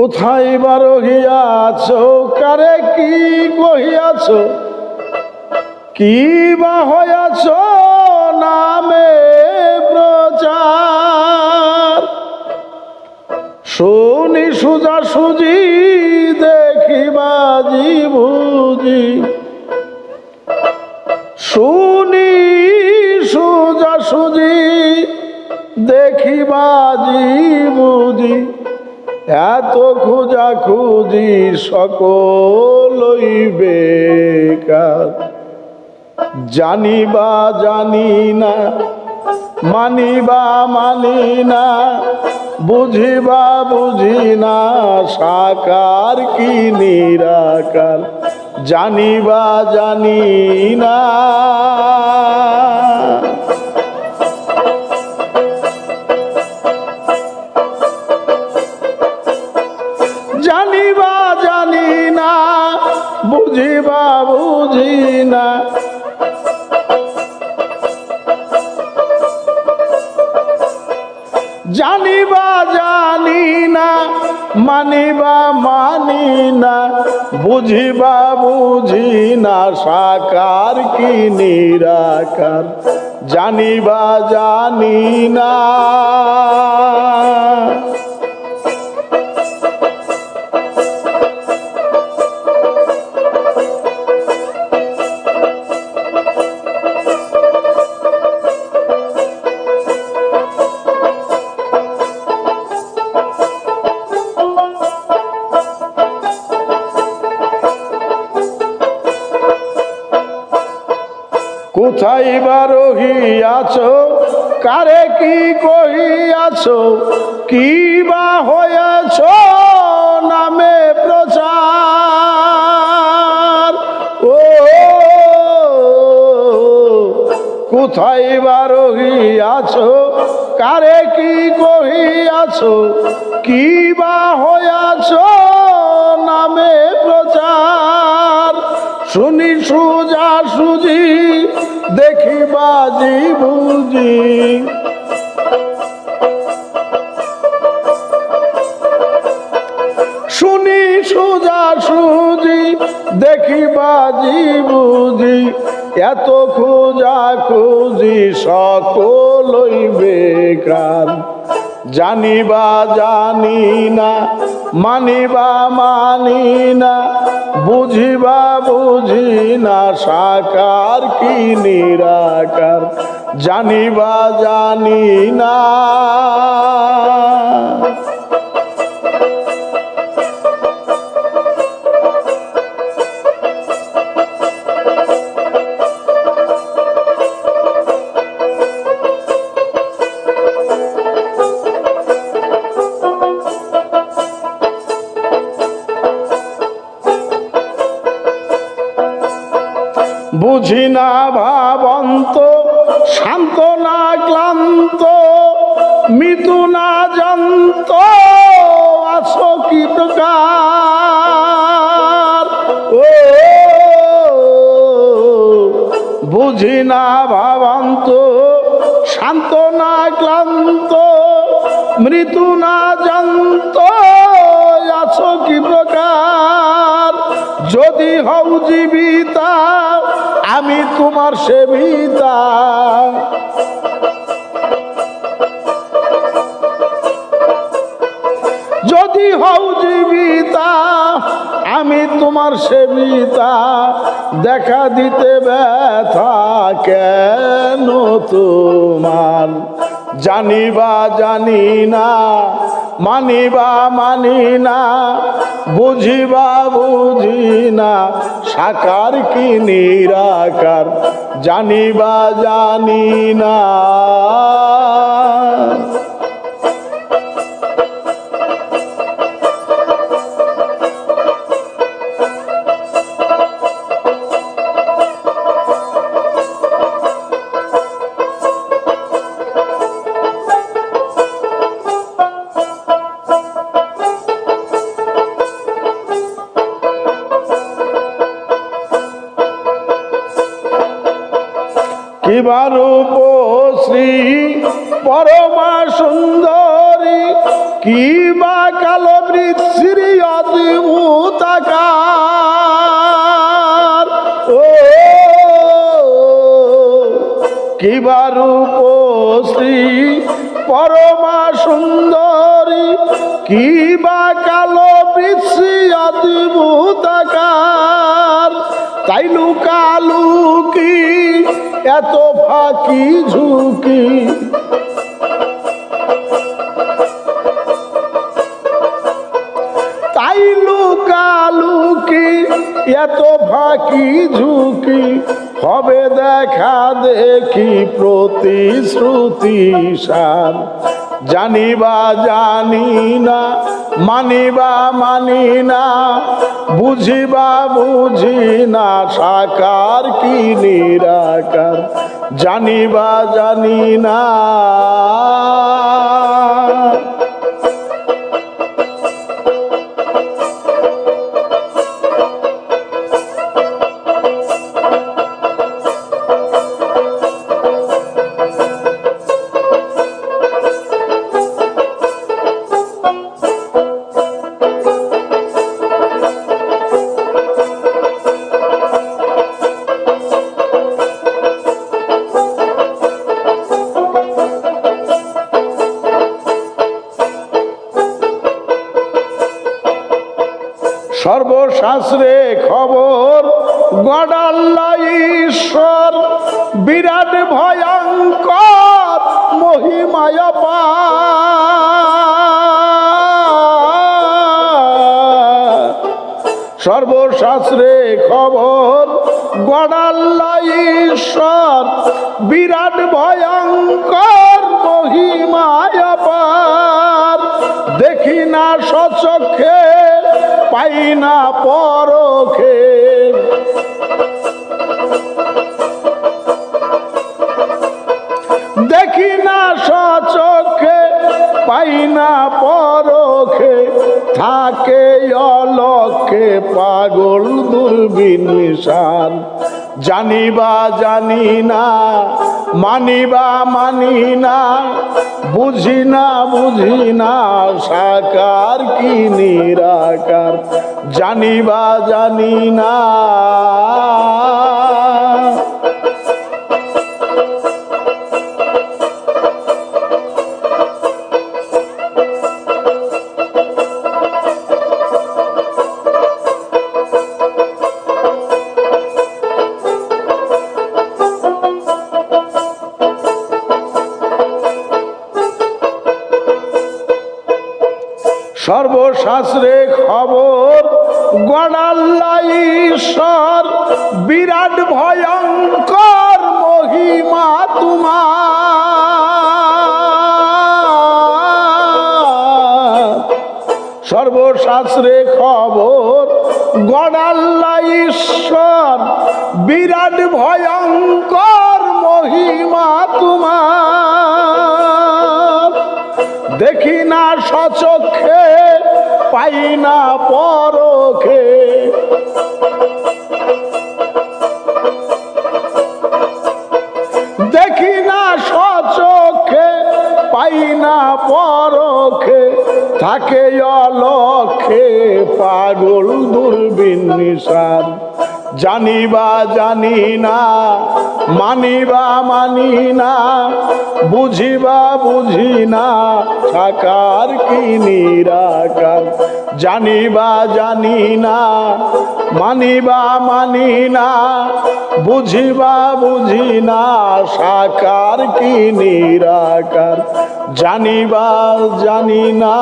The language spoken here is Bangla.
কোথায় বা রহিয়াছ? কারে কি কহিয়াছ? কি বা হইয়াছ? নামে প্রচার। শুনি সুজা সুজি দেখি বাজি বুঝি। শুনি সুজা সুজি দেখি বাজি বুঝি। এত খুঁজা খুঁজি সকলই বেকার। জানি বা জানি না মানি বা মানি না বুঝি বা বুঝি না, সাকার কি নিরাকার। জানি বা জানি না। জানি বা জানি না মানিবা মানি না বুঝি বা বুঝি না সাকার কি নিরাকার? জানি বা জানি না কোথায় বা রহিয়াছ? কারে কি কহিয়াছ? কি বা হয়েছ নামে প্রচার? ও কোথায় বা রহিয়াছ? কারে কি কহিয়াছ? কি বা হইয়াছ নামে প্রচার? শুনি সুজা সুজি দেখি বাজি বুঝি। শুনি সুজা সুজি, দেখি বাজি বুঝি। এত খোঁজা খুঁজি সকলই বেকার। জানি বা জানি না মানি বা মানি না বুঝিবা বুঝি না সাকার কি নিরাকার জানিবা জানি না বুঝি না ভাবন্ত, শান্ত না ক্লান্ত, মৃদু না জন্ত, আছো কি প্রকার? ও, বুঝি না ভাবন্ত, শান্ত না ক্লান্ত মৃত্যু না জন্ত, আছো কি প্রকার? যদি হও জীবিতা আমি তোমার সেবিতা। যদি হও জীবিতা, আমি তোমার সেবিতা। দেখা দিতে ব্যথা কেন তোমার? জানিবা জানি না। মানিবা মানি না বুঝিবা বুঝি না সাকার কি নিরাকার জানিবা জানি না পরমা সুন্দরী কিবা কালো বিচ্ছিরি অদ্ভুতাকার ও কিবা রূপশ্রী, পরমা সুন্দরী কিবা কালো বৃষ্টি অদ্ভুতাকার তাই লুকালুকি, এত ফাঁকি ঝুঁকি তাই লুকালুকি এত ফাঁকি ঝুঁকি। হবে দেখা দেখি প্রতিশ্রুতি সার। জানিবা জানি না, মানিবা মানি না, বুঝিবা বুঝি না, সাকার কি নিরাকার? জানিবা জানি না। সর্বশাস্ত্রে খবর গডাল্লা ঈশ্বর, বিরাট ভয়ঙ্কর, মহিমায় সর্বশাস্ত্রে খবর গডাল্লা ঈশ্বর, বিরাট ভয়ঙ্কর, মহিমায় দেখি না সচক্ষে পাই না পরখে। দেখি না সচক্ষে পাই না পরখে। থাকে অলক্ষে পাগল দুর্বিন জানিবা জানি না মানিবা মানি না বুঝি না বুঝি না সাকার কি নিরাকার, জানিবা জানি না সর্বশাস্ত্রে খবর গড়াল্লা ঈশ্বর বিরাট ভয়ঙ্কর মহিমা তোমার। সর্বশাস্ত্রে খবর গড়াল্লা ঈশ্বর বিরাট ভয়ঙ্কর মহিমা তোমার। দেখি না সচক্ষে পাই না পরখে। দেখি না সচক্ষে পাই না পরখে থাকে অলক্ষে পাগল দুর্বিন নিশান। জানিবা জানি না মানিবা মানি না বুঝিবা বুঝি না সাকার কি নিরাকার। জানিবা জানি না মানিবা মানি না বুঝিবা বুঝি না সাকার কি নিরাকার। জানিবা জানি না